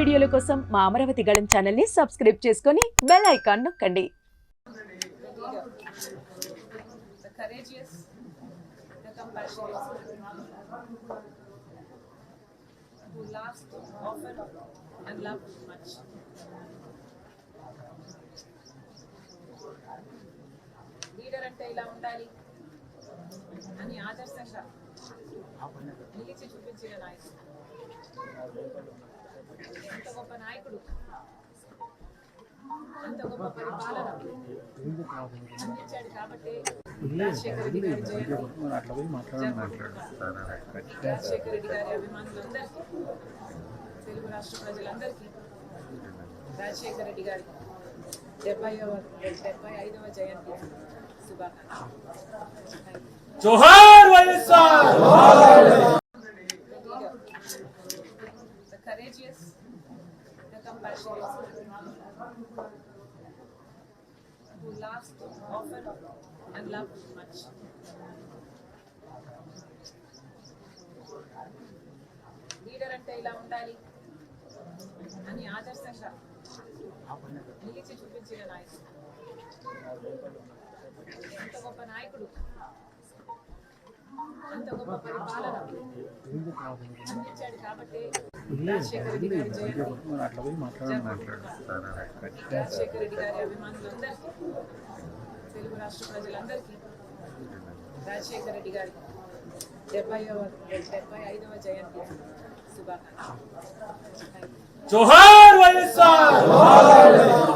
వీడియోల కోసం మా అమరావతి గళం ఛానల్ని సబ్స్క్రైబ్ చేసుకొని బెల్ ఐకాన్ నొక్కండి who often and much. Leader అంటే ఇలా ఉండాలి అని ఆదర్శంగా నిలిచి చూపించిన నాయకుడు అంత గొప్ప పరిపాలన అందించాడు కాబట్టి రాజశేఖర రెడ్డి గారి జయంతి అట్లా పోయి మాట్లాడండి రాజశేఖర రెడ్డి గారి అభిమానులందరికీ తెలుగు రాష్ట్ర ప్రజలందరికీ రాజశేఖర రెడ్డి గారి డెబ్బైవ డెబ్బై ఐదవ జయంతి శుభాకాంక్షలు జోహార్ YSR the courageous, the compassionate, Laughed often and loved much. Leader అంటే ఇలా ఉండాలి అని ఆదర్శంగా నిలిచి చూపించిన నాయకుడు అంత గొప్ప నాయకుడు అంత గొప్ప పరిపాలన అందించాడు కాబట్టి రాజశేఖర రెడ్డి గారి జయంతి రాజశేఖర రెడ్డి గారి అభిమానులందరికీ రాష్ట్ర ప్రజలందరికీ రాజశేఖర రెడ్డి గారి డెబ్బైవ డెబ్బై ఐదవ జయంతి శుభాకాంక్షలు జోహార్ వైఎస్ఆర్